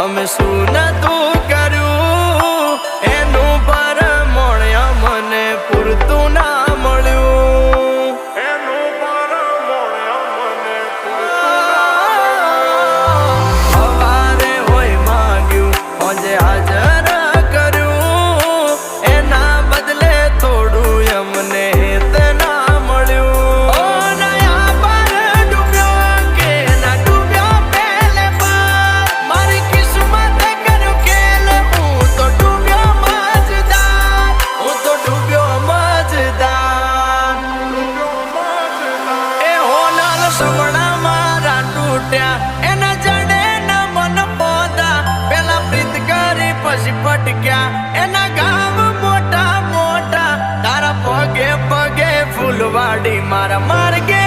Ame su naturaleza मारा टूटा एना जड़े ना मन पौधा पहला प्रीत करी पशी मोटा तारा पगे पगे फूलवाड़ी मारा मार गया